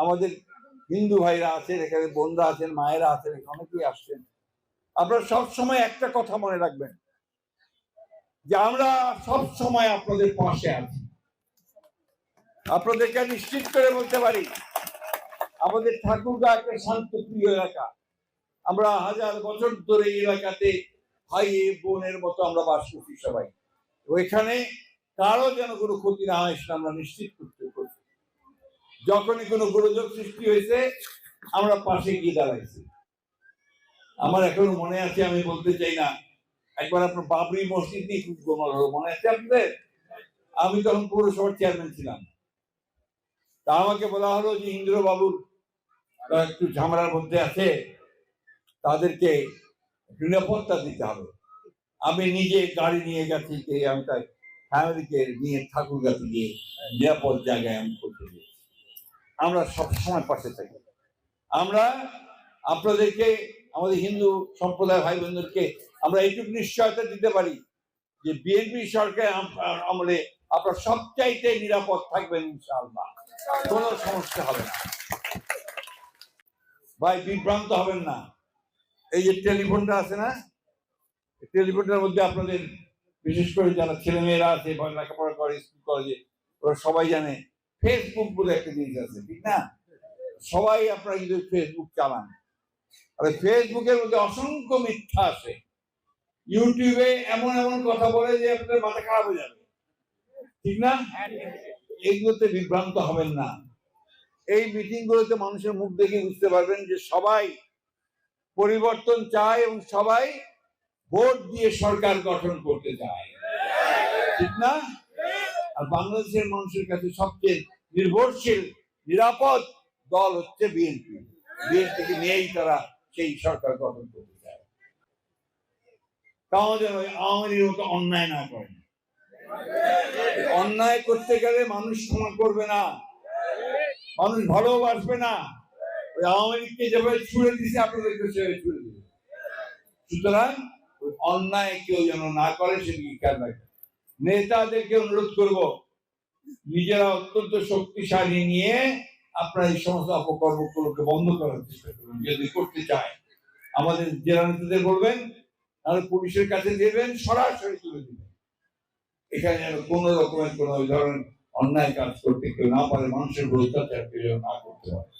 আমাদের হিন্দু ভাইরা আছেন, এখানে বোনরা আছেন, মায়েরা আছেন, এখানে আসছেন। আপনারা সব সময় একটা কথা মনে রাখবেন, যে আমরা সব সময় আপনাদের পাশে আছি। আপনাদেরকে নিশ্চিত করে বলতে পারি, আমাদের ঠাকুরগা একটা শান্ত প্রিয় এলাকা। আমরা হাজার বছর ধরে এই এলাকাতে ভাই বোনের মতো আমরা বাস করছি সবাই। ওইখানে কারও যেন কোনো ক্ষতি না হয় সেটা আমরা নিশ্চিত করছি। যখনই কোনো গোলযোগ সৃষ্টি হয়েছে, আমরা পাশে গিয়ে দাঁড়াইছি। আমার এখনও মনে আছে, আমি বলতে চাই না, একবার আপনার বাবরি মসজিদ নিয়ে খুব গোলমাল হলো, মনে আছে আপনাদের? আমি তখন পৌরসভার চেয়ারম্যান ছিলাম। তা আমাকে বলা হলো যে ইন্দ্রবাবুর তারা একটু ঝামেলার মধ্যে আছে, তাদেরকে নিরাপত্তা দিতে হবে। আমি নিজে গাড়ি নিয়ে গেছি আমি তাই ফ্যামিলিকে নিয়ে ঠাকুর গাছে গিয়ে নিরাপদ জায়গায় আমি করতে আমরা সব সময় পাশে থাকি। আমরা আপনাদেরকে, আমাদের হিন্দু সম্প্রদায় ভাই বোনদেরকে আমরা এইটুকু নিশ্চয়তা দিতে পারি যে বিএনপি সরকার আম- আমলে আপনারা সবচাইতে নিরাপদ থাকবেন ইনশাআল্লাহ। কোনো সমস্যা হবে না। ভাই, বিভ্রান্ত হবেন না। এই যে টেলিফোনটা আছে না টেলিফোনটার মধ্যে আপনাদের বিশেষ করে যারা ছেলে মেয়েরা আছে, লেখাপড়া করে, স্কুল কলেজে, ওরা সবাই জানে ফেসবুক বলে একটা জিনিস আছে, ঠিক না? সবাই আপনারা কিন্তু ফেসবুক চালান। আর ফেসবুকের মধ্যে অসংখ্য মিথ্যা আছে। ইউটিউবে এমন এমন কথা বলে যে আপনাদের মাথা খারাপ হয়ে যাবে। ঠিক না? এইগুলোতে বিভ্রান্ত হবেন না। এই মিটিং গুলোতে মানুষের মুখ দেখে বুঝতে পারবেন যে সবাই পরিবর্তন চায় এবং সবাই ভোট দিয়ে সরকার গঠন করতে চায়। ঠিক না? আর বাংলাদেশের মানুষের কাছে সবচেয়ে নির্ভরশীল, নিরাপদ দল হচ্ছে বিএনপি। বিএনপিকে নিয়েই তারা সেই সরকার গঠন করতে চায়। যেন আওয়ামী মতো অন্যায় না করেন অন্যায় করতে গেলে মানুষ ক্ষমা করবে না। মানুষ ভালোবাসবে না। ওই আওয়ামী লীগকে যেভাবে ছুড়ে দিছে, আপনাদেরকে সেভাবে ছুড়ে দিবে। সুতরাং অন্যায় কেউ যেন না করে, সেদিকে খেয়াল রাখবে নেতাদেরকে অনুরোধ করব, নিজেরা অত্যন্ত শক্তিশালী নিয়ে আপনারা এই সমস্ত অপকর্মগুলোকে বন্ধ করার চেষ্টা করবেন যদি করতে চায়। আমাদের জেলা নেতাদের বলবেন তাহলে পুলিশের কাছে দেবেন, সরাসরি তুলে দিবেন। এখানে যেন কোনো রকমের কোনো ধরনের অন্যায় কাজ করতে কেউ না পারে, মানুষের অত্যাচার না করতে পারে।